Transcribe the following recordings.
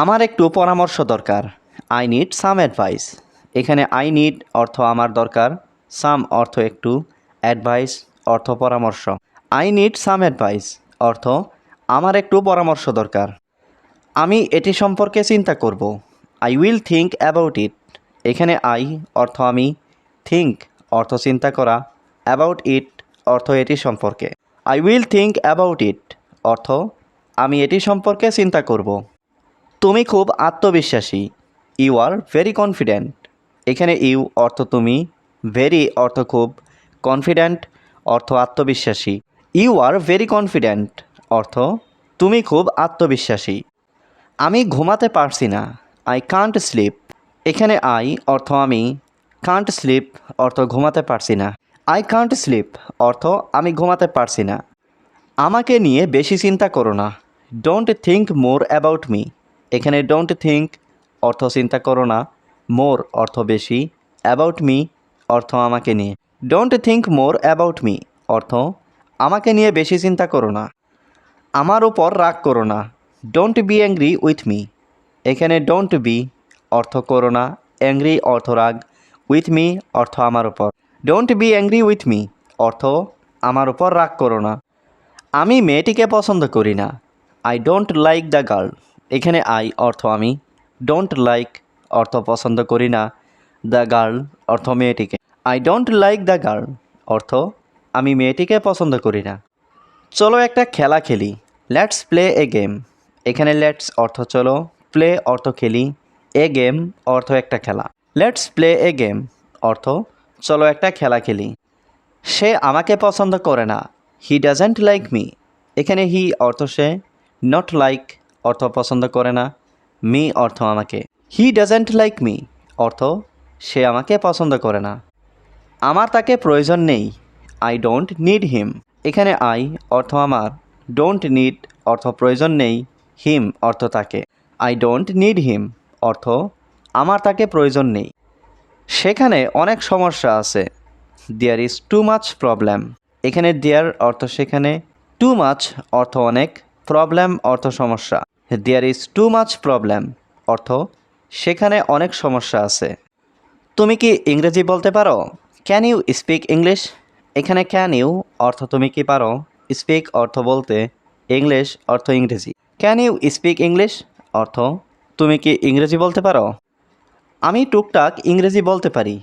আমার একটু পরামর্শ দরকার। আই নিড সাম অ্যাডভাইস এখানে আই নিড অর্থ আমার দরকার। সাম অর্থ একটু। অ্যাডভাইস অর্থ পরামর্শ। আই নিড সাম অ্যাডভাইস অর্থ আমার একটু পরামর্শ দরকার। আমি এটি সম্পর্কে চিন্তা করব। I will think about it এখানে আই অর্থ আমি থিঙ্ক অর্থ চিন্তা করা। অ্যাবাউট ইট অর্থ এটি সম্পর্কে। I will think about it অর্থ আমি এটি সম্পর্কে চিন্তা করব। তুমি খুব আত্মবিশ্বাসী। ইউ আর ভেরি কনফিডেন্ট এখানে ইউ অর্থ তুমি ভেরি অর্থ খুব কনফিডেন্ট অর্থ আত্মবিশ্বাসী। ইউ আর ভেরি কনফিডেন্ট অর্থ তুমি খুব আত্মবিশ্বাসী। আমি ঘুমাতে পারছি না আই কান্ট স্লিপ এখানে আই অর্থ আমি কান্ট স্লিপ অর্থ ঘুমাতে পারছি না। আই কান্ট স্লিপ অর্থ আমি ঘুমাতে পারছি না। আমাকে নিয়ে বেশি চিন্তা করো না। Don't think more about me এখানে ডোন্ট থিঙ্ক অর্থ চিন্তা করো না মোর অর্থ বেশি অ্যাবাউট মি অর্থ আমাকে নিয়ে। Don't think more about me অর্থ আমাকে নিয়ে বেশি চিন্তা করো না, আমার উপর রাগ করো না don't be angry with me এখানে ডোন্ট বি অর্থ করো না অ্যাংরি অর্থ রাগ উইথ মি অর্থ আমার উপর। Don't be angry with me অর্থ আমার উপর রাগ করো না। আমি মেয়েটিকে পছন্দ করি না। I don't like the girl এখানে আই অর্থ আমি। ডোন্ট লাইক অর্থ পছন্দ করি না। দ্য গার্ল অর্থ মেয়েটিকে। I don't like the girl অর্থ আমি মেয়েটিকে পছন্দ করি না। চলো একটা খেলা খেলি। লেটস প্লে এ গেম এখানে লেটস অর্থ চলো প্লে অর্থ খেলি। এ গেম অর্থ একটা খেলা। লেটস প্লে এ গেম অর্থ চলো একটা খেলা খেলি। সে আমাকে পছন্দ করে না। হি ডাজেন্ট লাইক মি এখানে হি অর্থ সে। নট লাইক অর্থ পছন্দ করে না। মি অর্থ আমাকে। He doesn't like me. অর্থ, সে আমাকে পছন্দ করে না। আমার তাকে প্রয়োজন নেই। I don't need him. এখানে আই অর্থ আমার। ডোন্ট নিড অর্থ প্রয়োজন নেই। হিম অর্থ তাকে। I don't need him. অর্থ, আমার তাকে প্রয়োজন নেই। সেখানে অনেক সমস্যা আছে। There is too much problem. এখানে দেয়ার অর্থ সেখানে। টু মাচ অর্থ অনেক। প্রবলেম অর্থ সমস্যা। There is too much problem অর্থ, সেখানে অনেক সমস্যা আছে। তুমি কি ইংরেজি বলতে পারো? ক্যান ইউ স্পিক ইংলিশ এখানে ক্যান ইউ অর্থ তুমি কি পারো? স্পিক অর্থ বলতে ইংলিশ অর্থ ইংরেজি। ক্যান ইউ স্পিক ইংলিশ অর্থ, তুমি কি ইংরেজি বলতে পারো? আমি টুকটাক ইংরেজি বলতে পারি।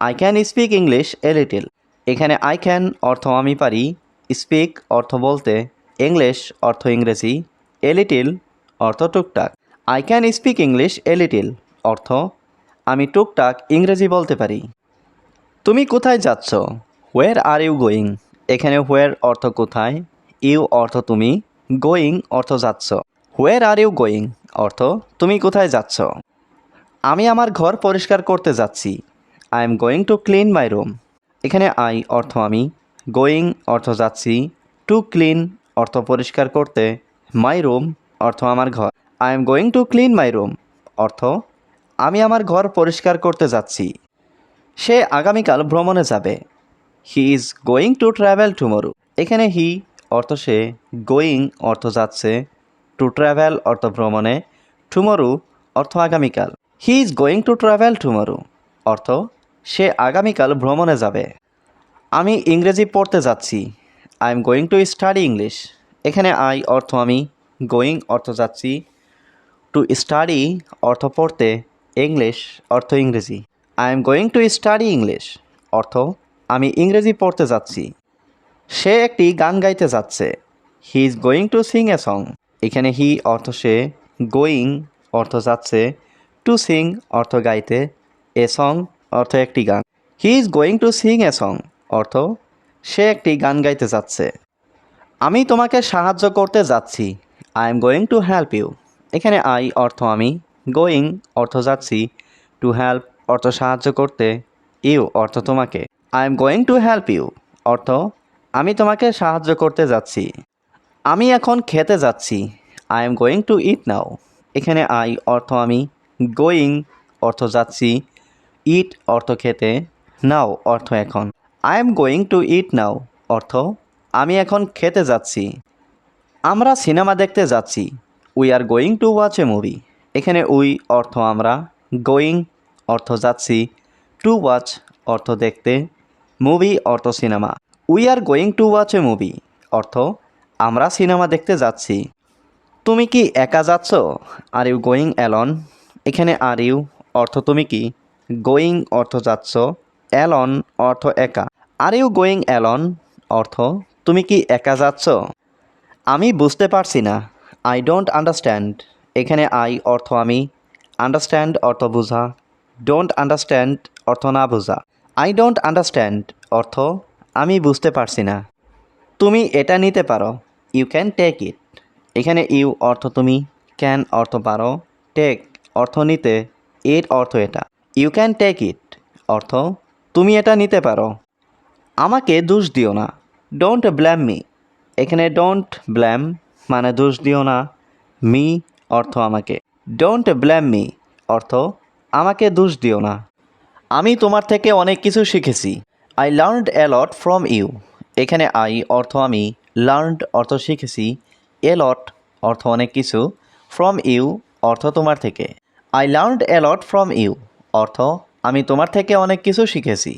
I can speak English a little এখানে আই ক্যান অর্থ আমি পারি। স্পিক অর্থ বলতে ইংলিশ অর্থ ইংরেজি। এ লিটিল অর্থ টুকটাক। I can speak English a little অর্থ, আমি টুকটাক ইংরেজি বলতে পারি। তুমি কোথায় যাচ্ছ? হোয়ার আর ইউ গোয়িং এখানে হোয়ার অর্থ কোথায়? ইউ অর্থ তুমি। গোয়িং অর্থ যাচ্ছ। হোয়ার আর ইউ গোয়িং অর্থ, তুমি কোথায় যাচ্ছ? আমি আমার ঘর পরিষ্কার করতে যাচ্ছি। I am going to clean my room এখানে আই অর্থ আমি। গোয়িং অর্থ যাচ্ছি। টু ক্লিন অর্থ পরিষ্কার করতে। মাই রুম অর্থ আমার ঘর। I am going to clean my room অর্থ, আমি আমার ঘর পরিষ্কার করতে যাচ্ছি। সে আগামীকাল ভ্রমণে যাবে। He is going to travel tomorrow এখানে হি অর্থ সে গোয়িং অর্থ যাচ্ছে। টু ট্রাভেল অর্থ ভ্রমণে। টুমোরো অর্থ আগামীকাল। He is going to travel tomorrow অর্থ, সে আগামীকাল ভ্রমণে যাবে। আমি ইংরেজি পড়তে যাচ্ছি। I am going to study English এখানে আই অর্থ আমি। গোয়িং অর্থ যাচ্ছি টু স্টাডি অর্থ পড়তে ইংলিশ অর্থ ইংরেজি। I am going to study English অর্থ আমি ইংরেজি পড়তে যাচ্ছি। সে একটি গান গাইতে যাচ্ছে। He is going to sing a song এখানে হি অর্থ সে গোয়িং অর্থ যাচ্ছে টু সিং অর্থ গাইতে এ সং অর্থ একটি গান। He is going to sing a song অর্থ সে একটি গান গাইতে যাচ্ছে। আমি তোমাকে সাহায্য করতে যাচ্ছি I am going to help you এখানে আই অর্থ আমি গোয়িং অর্থ যাচ্ছি টু হেল্প অর্থ সাহায্য করতে ইউ অর্থ তোমাকে। I am going to help you অর্থ আমি তোমাকে সাহায্য করতে যাচ্ছি। আমি এখন খেতে যাচ্ছি। I am going to eat now এখানে আই অর্থ আমি গোয়িং অর্থ যাচ্ছি ইট অর্থ খেতে নাও অর্থ এখন। I am going to eat now অর্থ আমি এখন খেতে যাচ্ছি। আমরা সিনেমা দেখতে যাচ্ছি। We are going to watch a movie এখানে উই, অর্থ আমরা গোয়িং অর্থ যাচ্ছি। টু ওয়াচ অর্থ দেখতে। মুভি অর্থ cinema. We are going to watch a movie অর্থ, আমরা সিনেমা দেখতে যাচ্ছি। তুমি কি একা যাচ্ছ? আর ইউ গোয়িং অ্যালন এখানে আর ইউ অর্থ তুমি কি? গোয়িং অর্থ যাচ্ছ। অ্যালন অর্থ একা। আর ইউ গোয়িং অ্যালন অর্থ, তুমি কি একা যাচ্ছ? আমি বুঝতে পারছি না। আই ডোন্ট আন্ডারস্ট্যান্ড এখানে আই অর্থ আমি। আন্ডারস্ট্যান্ড অর্থ বোঝা। ডোন্ট আন্ডারস্ট্যান্ড অর্থ না বোঝা। আই ডোন্ট আন্ডারস্ট্যান্ড অর্থ আমি বুঝতে পারছি না। তুমি এটা নিতে পারো। ইউ ক্যান টেক ইট এখানে ইউ অর্থ তুমি। ক্যান অর্থ পারো। টেক অর্থ নিতে। ইট অর্থ এটা। ইউ ক্যান টেক ইট অর্থ তুমি এটা নিতে পারো। আমাকে দোষ দিও না। ডোন্ট ব্ল্যাম মি এখানে ডোন্ট ব্ল্যাম মানে দোষ দিও না মি অর্থ আমাকে। ডোন্ট ব্ল্যাম মি অর্থ আমাকে দোষ দিও না। আমি তোমার থেকে অনেক কিছু শিখেছি। I learned a lot from you এখানে আই অর্থ আমি লার্নড অর্থ শিখেছি। এলট অর্থ অনেক কিছু ফ্রম ইউ অর্থ তোমার থেকে। I learned a lot from you অর্থ আমি তোমার থেকে অনেক কিছু শিখেছি।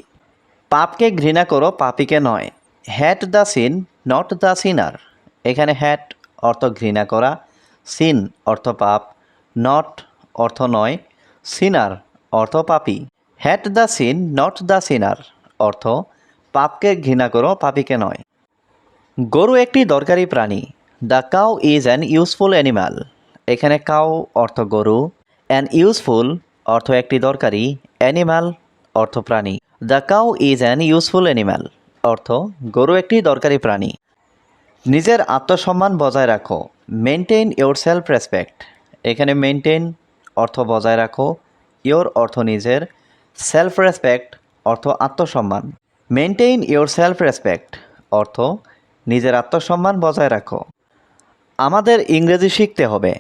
পাপকে ঘৃণা করো, পাপিকে নয়। Hate the sin, not the sinner. এখানে হ্যাট অর্থ ঘৃণা করা, সিন অর্থ পাপ, নট অর্থ নয়, সিনার অর্থ পাপি। Hate the sin, not the sinner অর্থ পাপকে ঘৃণা করো, পাপিকে নয়। গরু একটি দরকারি প্রাণী। The cow is an useful animal. এখানে কাউ অর্থ গরু, অ্যান ইউজফুল অর্থ একটি দরকারি, অ্যানিম্যাল অর্থ প্রাণী। The cow is an useful animal. অর্থ, গরু একটি দরকারি প্রাণী। নিজের আত্মসম্মান বজায় রাখো। মেনটেন ইয়োর সেলফ রেসপেক্ট এখানে মেনটেন অর্থ বজায় রাখো। ইয়োর অর্থ নিজের। সেলফ রেসপেক্ট অর্থ আত্মসম্মান। মেনটেন ইয়োর সেলফ রেসপেক্ট অর্থ নিজের আত্মসম্মান বজায় রাখো। আমাদের ইংরেজি শিখতে হবে।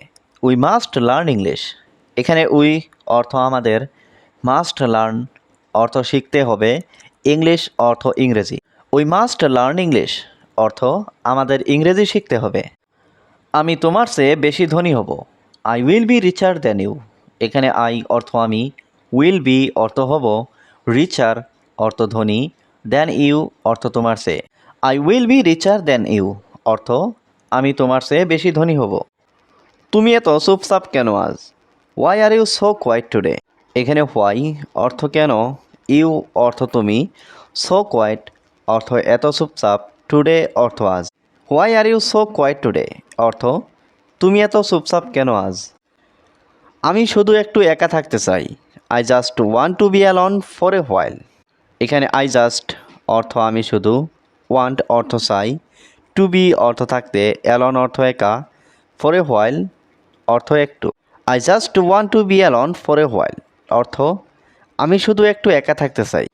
উই মাস্ট লার্ন ইংলিশ এখানে উই অর্থ আমাদের। মাস্ট লার্ন অর্থ শিখতে হবে। ইংলিশ অর্থ ইংরেজি। উই মাস্ট লার্ন ইংলিশ অর্থ আমাদের ইংরেজি শিখতে হবে। আমি তোমার চেয়ে বেশি ধনী হব। I will be richer than you এখানে আই অর্থ আমি। উইল বি অর্থ হব রিচার অর্থ ধনী দ্যান ইউ অর্থ তোমার চেয়ে। I will be richer than you অর্থ আমি তোমার চেয়ে বেশি ধনী হব। তুমি এত চুপচাপ কেন আজ? Why are you so quiet today এখানে হোয়াই অর্থ কেন? ইউ অর্থ তুমি সো কোয়াইট অর্থ এত চুপচাপ, টুডে অর্থ আজ। Why are you so quiet today অর্থ, তুমি এত চুপচাপ কেন আজ? আমি শুধু একটু একা থাকতে চাই। I just want to be alone for a while এখানে আই জাস্ট অর্থ আমি শুধু। ওয়ান্ট অর্থ চাই। টু বি অর্থ থাকতে। অ্যালন অর্থ একা। ফর এ হোয়াইল অর্থ একটু। I just want to be alone for a while অর্থ, আমি শুধু একটু একা থাকতে চাই।